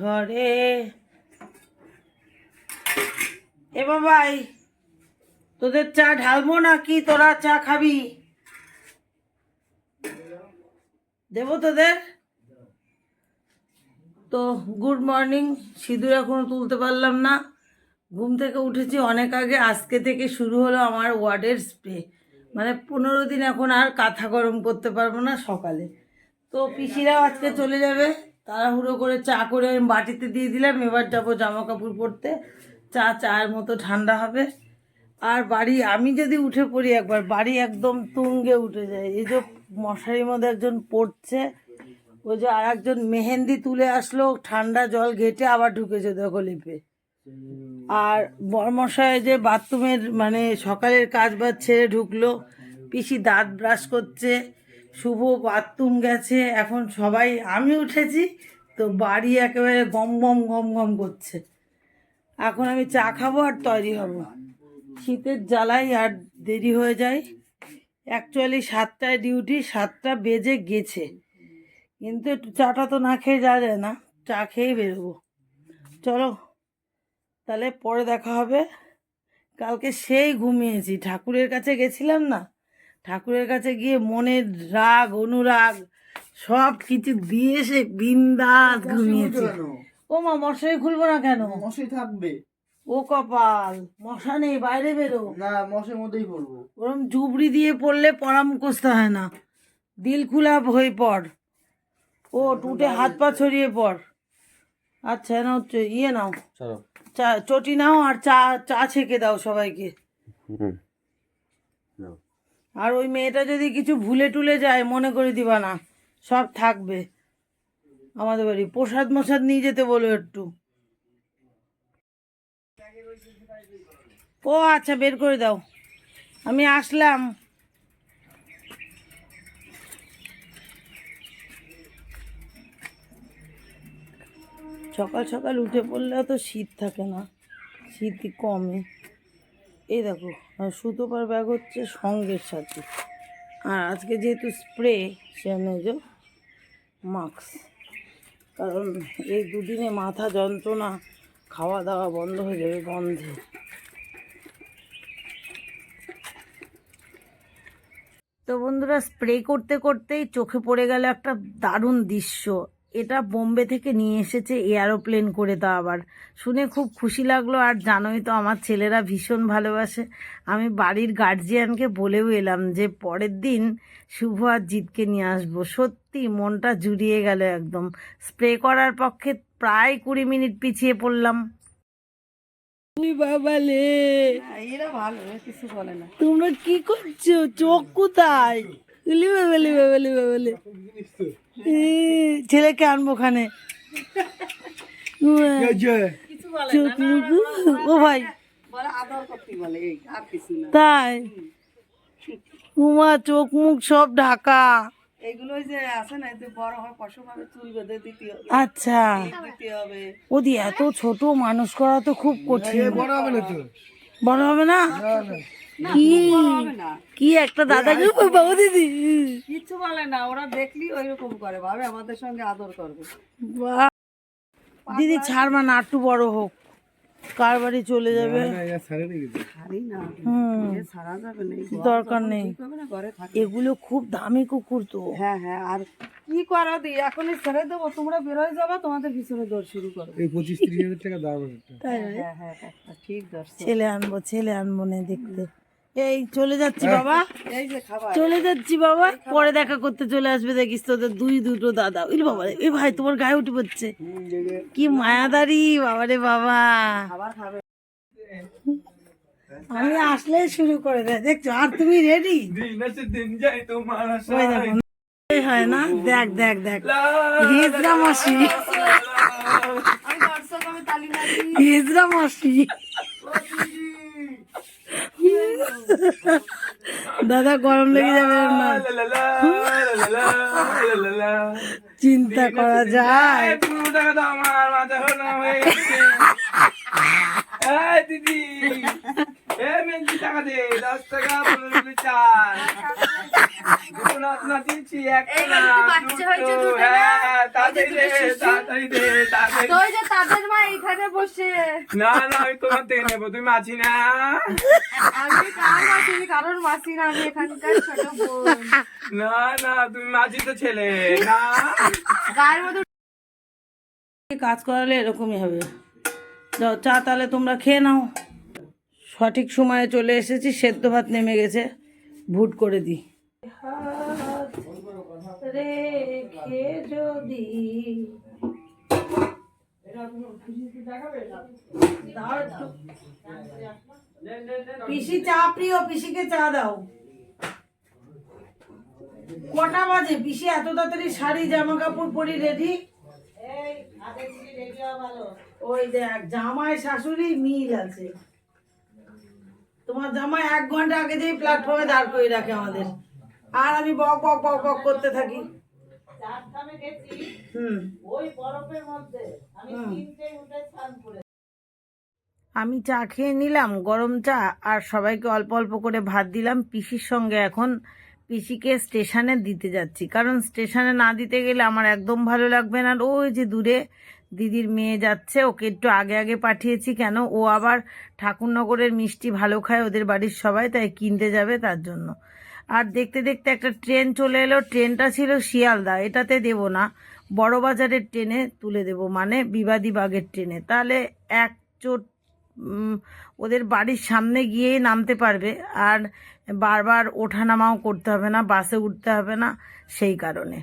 ঘরে। এ বাবাই, তোদের চা ঢালবো নাকি? তোরা চা খাবি? দেবো তোদের? তো গুড মর্নিং, সিঁদুর এখনও তুলতে পারলাম না। ঘুম থেকে উঠেছি অনেক আগে, আজকে থেকে শুরু হলো আমার ওয়ার্ডের স্প্রে। মানে পনেরো দিন এখন আর কাঁথা গরম করতে পারব না সকালে। তো পিসিরাও আজকে চলে যাবে। তাড়াহুড়ো করে চা করে আমি বাটিতে দিয়ে দিলাম। এবার যাব জামা কাপড় পরতে। চা চায়ের মতো ঠান্ডা হবে। আর বাড়ি, আমি যদি উঠে পড়ি একবার, বাড়ি একদম তুঙ্গে উঠে যায়। এই যে মশারির মধ্যে একজন পড়ছে, ওই যে আর একজন মেহেন্দি তুলে আসলো, ঠান্ডা জল ঘেটে আবার ঢুকেছে দেখো লিপে। আর বরমশাই যে বাথরুমের মানে সকালের কাজ বাজ ছেড়ে ঢুকলো, পিসি দাঁত ব্রাশ করছে শুভ বাথরুম গেছে, এখন সবাই, আমি উঠেছি, তো বাড়ি একেবারে গম গম গম গম করছে। এখন আমি চা খাব আর তৈরি হব। শীতের জ্বালাই আর দেরি হয়ে যায়। অ্যাকচুয়ালি সাতটায় ডিউটি, সাতটা বেজে গেছে। কিন্তু একটু চাটা তো না খেয়ে যাওয়া যায় না, চা খেয়েই বেরোবো। চলো, তাহলে পরে দেখা হবে। কালকে সেই ঘুমিয়েছি, ঠাকুরের কাছে গেছিলাম না ঠাকুরের কাছে গিয়ে মনের রাগ অনুরাগ সব কিছু দিয়ে সে বিন্দাস ঘুমিয়েছি ও মা মশাই খুলবো না কেন? মশাই থাকবে। ও কপাল মশা নেই বাইরে বেরো। না মশের মধ্যেই পড়ব। ওরম জুবড়ি দিয়ে পড়লে পড়া মুখস্থ হয় না। দিল খুলা হয়ে পড়। ও টুটে হাত পা ছড়িয়ে পড়। আচ্ছা নাও ইয়ে নাও। চলো। চা চটি নাও আর চা চা ছেঁকে দাও সবাইকে। আর ওই মেয়েটা যদি কিছু ভুলে টুলে যায়, মনে করে দিবা না। সব থাকবে। আমাদের বাড়ি। প্রসাদ মশাদ নিয়ে যেতে বলো একটু। ও আচ্ছা বের করে দাও। আমি আসলাম। সকাল সকাল উঠে পড়লে তো শীত থাকে না। শীতই কমে। এই দেখো আর সুতোপার ব্যাগ হচ্ছে সঙ্গের সাথে। আর আজকে যেহেতু স্প্রে সেজন্য যে মাস্ক কারণ এই দুদিনে মাথা যন্ত্রণা খাওয়া দাওয়া বন্ধ হয়ে যাবে বন্ধে তো বন্ধুরা স্প্রে করতে করতেই চোখে পড়ে গেল একটা দারুণ দৃশ্য। এটা বোম্বে থেকে নিয়ে এসেছে এয়ারোপ্লেন করে তো আবার। শুনে খুব খুশি লাগল আর জানোই তো আমার ছেলেরা ভীষণ ভালোবাসে। আমি বাড়ির গার্জিয়ানকে বলেও এলাম যে পরের দিন শুভ আর জিতকে নিয়ে আসব। সত্যি মনটা জুড়িয়ে গেল একদম। স্প্রে করার পক্ষে প্রায় কুড়ি মিনিট পিছিয়ে পড়লাম। বাবালে এরা ভালো কিছু বলে না। তোমরা কি করছ? চোখ কোথায়? উলি বাবালে বাবালে বাবালে এ, ছেলেকে আনব ওখানে। ও ভাই। বলে আদর করতে বলে এই আর কিছু না। তাই। উমা চোখ মুখ সব ঢাকা। এইগুলো যে আছে না এতে বড় হয় পশু ভাবে চুল বেঁধে দিতে হবে। আচ্ছা। দিতে হবে। ওদি এত ছোট মানুষ করা তো খুব কঠিন। বড় হবে না তো? বড় হবে না? কি? একটা দাদা কি একটা দাদা বাবু দিদি কিছু বলে না ওরা দেখলি ওই রকম করে ভাবে আমাদের সঙ্গে আদর করবে। দিদি ছাড় মানে একটু বড় হোক। কার বাড়ি চলে যাবে? দরকার নেই। এগুলো খুব দামি কুকুর তো। হ্যাঁ হ্যাঁ আর কি করো দি? এখনই ছেড়ে দেবো তোমরা বেরোয় যাবে তোমাদের পিছনে দৌড় শুরু করো এই পঁচিশ ত্রিশ হাজার টাকা দাম হ্যাঁ হ্যাঁ হ্যাঁ ঠিক ছেলে আনব ছেলে আনব না দেখতে। এই চলে যাচ্ছি বাবা। এই যে খাবার। চলে যাচ্ছি বাবা। পরে দেখা করতে চলে আসবে দেখিস তোদের দুই দুটো দাদা। ওই বাবা রে, এই ভাই তোমার গায়ে উঠে পড়ছে। কি মায়াদারি বাবা রে বাবা। খাবার খাবে। আমি আসলে শুরু করে দেয়। দেখছ আর তুমি রেডি হয় না? দেখ দেখ দেখ। হিজরা মাসি। হিজরা মাসি। দাদা গরম লেগে যাবে না? চিন্তা করা যায়। আমার দিদি। এ টাকা দে দশ টাকা পনেরো রুপি দুটো নাচ নাচিয়েছি একটা এই না, না? তাড়াতাড়ি দে ওই যে দুটো শিশু। তাড়াতাড়ি দে তাড়াতাড়ি তো যে তাদের মা এইখানে বসে। না না আমি তোমার থেকে নেব তুমি মাছি না। আমি কার মাসি কারোর মাসি না আমি এখানকার ছোট বোন। না না তুমি মাছি তো ছেলে না। গায়ের কাজ করালে এরকমই হবে। চা তাহলে তোমরা খেয়ে নাও। সঠিক সময়ে চলে এসেছি সেদ্ধ ভাত নেমে গেছে। ভুট করে দিই রেখে যদি দাও পিসি চা প্রিয় পিসিকে চা দাও। কটা বাজে? পিসি এত তাড়াতাড়ি শাড়ি জামা কাপড় পরি রেডি ওই দেখ জামাই শাশুড়ি মিল আছে। তোমার জামাই এক ঘণ্টা আগে যেই প্ল্যাটফর্মে দাঁড় করে রাখে আমাদের। আর আমি বক বক বক বক করতে থাকি। আমি চা খেয়ে নিলাম, গরম চা, আর সবাইকে অল্প অল্প করে ভাত দিলাম। পিসির সঙ্গে এখন পিসিকে স্টেশনে দিতে যাচ্ছি। কারণ স্টেশনে না দিতে গেলে আমার একদম ভালো লাগবে না। ওই যে দূরে দিদির মেয়ে যাচ্ছে, ওকে একটু আগে আগে পাঠিয়েছি কেন? ও আবার ঠাকুরনগরের মিষ্টি ভালো খায় ওদের বাড়ির সবাই, তাই কিনতে যাবে তার জন্য। আর দেখতে দেখতে একটা ট্রেন চলে এলো, ট্রেনটা ছিল শিয়ালদা, এটাতে দেব না। বড় বাজারের ট্রেনে তুলে দেব মানে বিবাদী বাগের ট্রেনে। তাহলে এক চোট ওদের বাড়ির সামনে গিয়েই নামতে পারবে, আর বারবার ওঠানামাও করতে হবে না, বাসে উঠতে হবে না, সেই কারণে।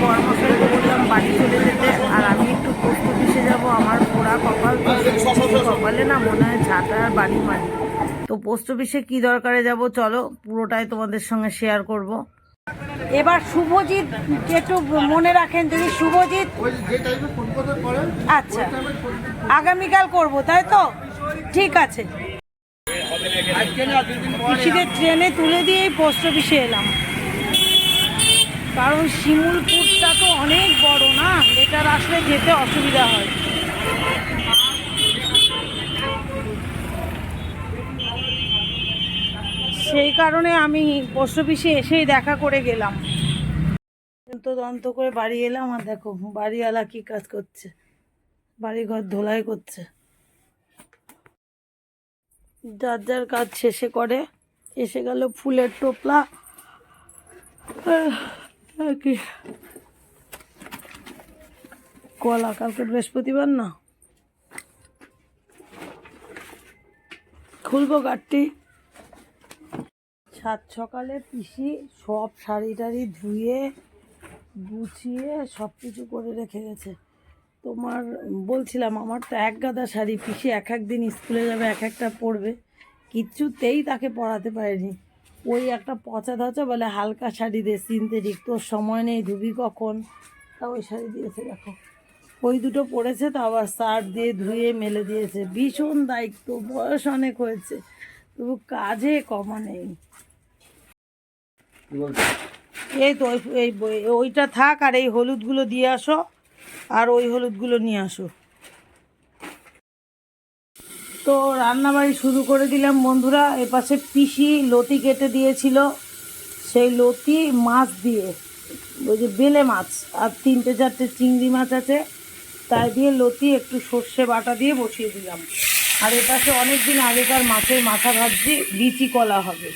কর্মশালাকে বললাম বাড়ি চলে যেতে। আর আমি একটু পোস্ট অফিসে যাব আমার পোড়া কপাল। তো কপালে না মনে হয় ঝাঁটা আর বাড়ি মারি। তো পোস্ট অফিসে কী দরকারে যাব চলো পুরোটাই তোমাদের সঙ্গে শেয়ার করব। এবার শুভজিৎ একটু মনে রাখেন যদি শুভজিৎ। আচ্ছা। আগামীকাল করব তাই তো? ঠিক আছে। পিসিদের ট্রেনে তুলে দিয়েই পোস্ট অফিসে এলাম। কারণ শিমুলপুরটা তো অনেক বড় না? লেটার আসলে যেতে অসুবিধা হয়। সেই কারণে আমি পোস্ট অফিসে এসেই দেখা করে গেলাম। তো দন্ত করে বাড়ি এলাম আর দেখো, বাড়িওয়ালা কি কাজ করছে। বাড়িঘর ধোলাই করছে। যার যার কাজ শেষে করে। এসে গেল ফুলের টোপলা। কি? কলা, কালকে বৃহস্পতিবার না? খুলবো গাড়টি সাত সকালে পিসি সব শাড়ি টাড়ি ধুয়ে, গুছিয়ে সব কিছু করে রেখে গেছে। তোমার, বলছিলাম, আমার তো এক গাদা শাড়ি পিসি এক এক দিন স্কুলে যাবে, এক একটা পড়বে কিচ্ছুতেই তাকে পরাতে পারেনি। ওই একটা পচা ধচা বলে হালকা শাড়ি দে সিনথেটিক তোর সময় নেই ধুবি কখন? তা ওই শাড়ি দিয়েছে দেখো। ওই দুটো পরেছে তো আবার সার্ফ দিয়ে ধুয়ে মেলে দিয়েছে। ভীষণ দায়িত্ব বয়স অনেক হয়েছে তবু কাজে কমা নেই। এই তো ওই- ওইটা থাক আর এই হলুদগুলো দিয়ে আসো আর ওই হলুদগুলো নিয়ে আসো। তো রান্নাবাড়ি শুরু করে দিলাম বন্ধুরা। এপাশে পিসি লতি কেটে দিয়েছিল। সেই লতি মাছ দিয়ে, ওই যে বেলে মাছ আর তিনটে চারটে চিংড়ি মাছ আছে, তাই দিয়ে লতি একটু সর্ষে বাটা দিয়ে বসিয়ে দিলাম। আর এপাশে অনেক দিন আগেকার মাছের মাথা ভাবছি বিচি কলা হবে।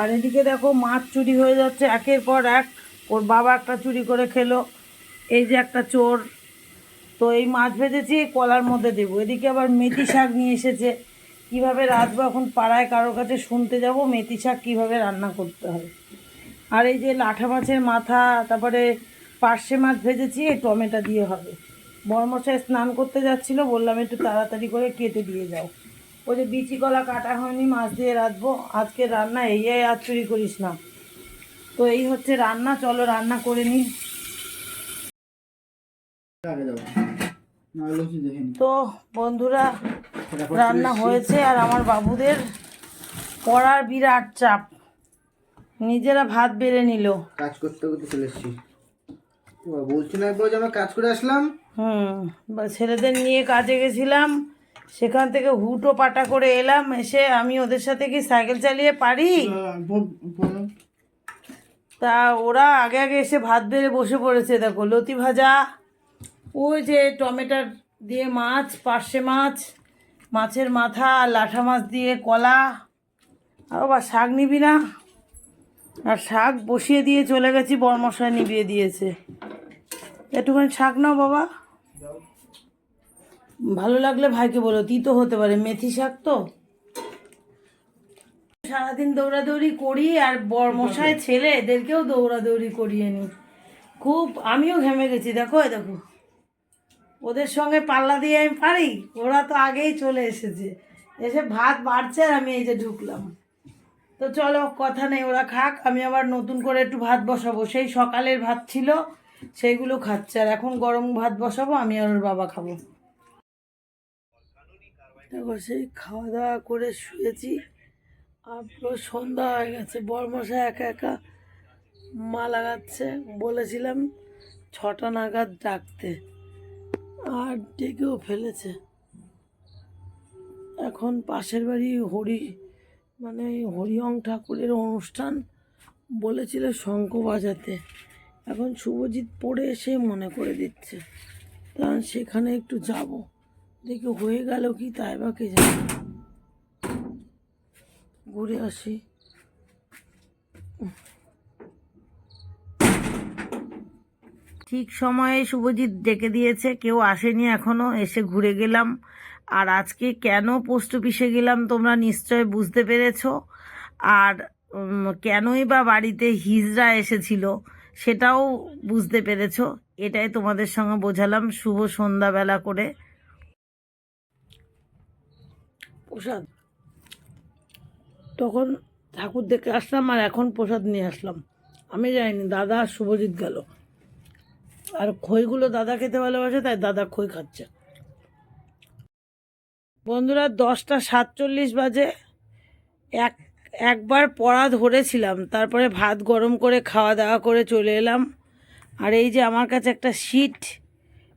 আর এদিকে দেখো মাছ চুরি হয়ে যাচ্ছে, একের পর এক। ওর বাবা একটা চুরি করে খেলো। এই যে একটা চোর তো এই মাছ ভেজেছি কলার মধ্যে দেবো। এদিকে আবার মেথি শাক নিয়ে এসেছে। কীভাবে রাঁধবো এখন পাড়ায় কারোর কাছে শুনতে যাব, মেথি শাক কীভাবে রান্না করতে হয়। আর এই যে লাঠা মাছের মাথা, তারপরে পার্শে মাছ ভেজেছি, এই টমেটো দিয়ে হবে। বর্মশাই স্নান করতে যাচ্ছিল, বললাম একটু তাড়াতাড়ি করে কেটে দিয়ে যাও। ওই যে বিচি কলা কাটা হয়নি, মাছ দিয়ে রাঁধবো। আজকে রান্না এই আর চুরি করিস না। তো এই হচ্ছে রান্না, চলো রান্না করে নিই। তো বন্ধুরা রান্না হয়েছে আর আমার বাবুদের পড়ার বিরাট চাপ। নিজেরা ভাত বেড়ে নিল। কাজ করতে করতে চলে এসেছি। বলছি না একবার আমরা কাজ করে আসলাম। হুম ছেলেদের নিয়ে কাজে গেছিলাম। সেখান থেকে হুটো পাটা করে এলাম। এসে আমি ওদের সাথে কি সাইকেল চালিয়ে পারি? তা ওরা আগে আগে এসে ভাত বেড়ে বসে পড়েছে। দেখো লতি ভাজা ওই যে টমেটোর দিয়ে মাছ, পার্শে মাছ, মাছের মাথা, লাঠা মাছ দিয়ে কলা, আর বা শাক নিবি না? আর শাক বসিয়ে দিয়ে চলে গেছি, বরমশাই নিবিয়ে দিয়েছে। একটুখানি শাক নাও বাবা। ভালো লাগলে ভাইকে বলো তিতো হতে পারে, মেথি শাক তো। সারাদিন দৌড়াদৌড়ি করি, আর বরমশাই ছেলে, এদেরকেও দৌড়াদৌড়ি করিয়ে নি। খুব, আমিও ঘেমে গেছি, দেখো দেখো। ওদের সঙ্গে পাল্লা দিয়ে আমি পারি? ওরা তো আগেই চলে এসেছে। এসে ভাত বাড়ছে আর আমি এই যে ঢুকলাম। তো চলো, কথা নেই, ওরা খাক। আমি আবার নতুন করে একটু ভাত বসাবো। সেই সকালের ভাত ছিল, সেইগুলো খাচ্ছে। আর এখন গরম ভাত বসাবো, আমি আর ওর বাবা খাব। দেখো, সেই খাওয়া দাওয়া করে শুয়েছি। আর পুরো সন্ধ্যা হয়ে গেছে। বরমশা একা একা মা লাগাচ্ছে। বলেছিলাম, ছটা নাগাদ ডাকতে। আর ডেকেও ফেলেছে। এখন পাশের বাড়ি হরি মানে হরিয়ং ঠাকুরের অনুষ্ঠান বলেছিল শঙ্খ বাজাতে এখন শুভজিৎ পড়ে এসে মনে করে দিচ্ছে। তা সেখানে একটু যাব। দেখি হয়ে গেল কি তাই বা কে জানে। ঘুরে আসি। ঠিক সময়ে শুভজিৎ ডেকে দিয়েছে, কেউ আসেনি এখনও, এসে ঘুরে গেলাম। আর আজকে কেন পোস্ট অফিসে গেলাম তোমরা নিশ্চয় বুঝতে পেরেছ। আর কেনই বা বাড়িতে হিজরা এসেছিল সেটাও বুঝতে পেরেছ। এটাই তোমাদের সঙ্গে বোঝালাম। শুভ সন্ধ্যাবেলা করে। প্রসাদ। তখন ঠাকুর দেখে আসলাম আর এখন প্রসাদ নিয়ে আসলাম। আমি যাইনি, দাদা শুভজিৎ গেল। আর খইগুলো দাদা খেতে ভালোবাসে, তাই দাদা খই খাচ্ছে। বন্ধুরা, দশটা সাতচল্লিশ বাজে। এক, একবার পড়া ধরেছিলাম, তারপরে ভাত গরম করে খাওয়া দাওয়া করে চলে এলাম। আর এই যে আমার কাছে একটা সিট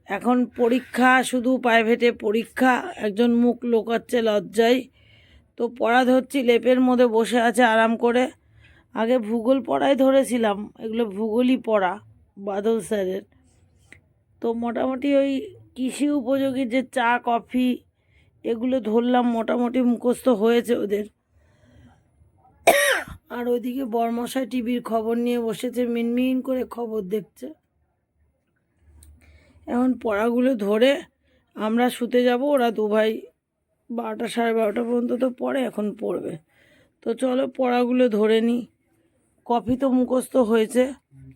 এখন পরীক্ষা, শুধু প্রাইভেটে পরীক্ষা, একজন মুখ লোকাচ্ছে লজ্জায়। তো পড়া ধরছি, লেপের মধ্যে বসে আছে আরাম করে। আগে ভূগোল পড়াই ধরেছিলাম, এগুলো ভূগোলই পড়া, বাদল স্যারের। তো মোটামুটি ওই কৃষি উপযোগী যে চা, কফি এগুলো ধরলাম, মোটামুটি মুখস্থ হয়েছে ওদের। আর ওইদিকে বর্মশাই টিভির খবর নিয়ে বসেছে, মিনমিন করে খবর দেখছে। এখন পড়াগুলো ধরে আমরা শুতে যাব, ওরা দু ভাই বারোটা সাড়ে বারোটা পর্যন্ত তো পড়ে, এখন পড়বে। তো চলো পড়াগুলো ধরে নিই। কফি তো মুখস্থ হয়েছে।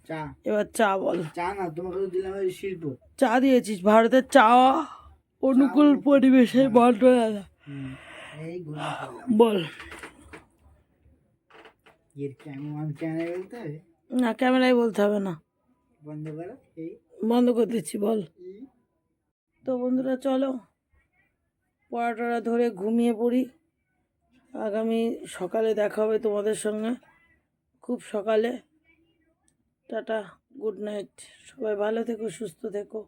চা। এবার চা বল। চা না তোমাকে তো দিলাম শিল্প। চা দিয়েছিস ভারতের চা অনুকূল পরিবেশে বলটো দাদা। বল। এর কেমন বলতে হবে? না ক্যামেরায় বলতে হবে না। বন্ধ করো বন্ধ করে দিচ্ছি বল। তো বন্ধুরা চলো। পড়া টড়া ধরে ঘুমিয়ে পড়ি। আগামী সকালে দেখা হবে তোমাদের সঙ্গে। খুব সকালে। টাটা গুড নাইট সবাই ভালো থেকো সুস্থ থেকো।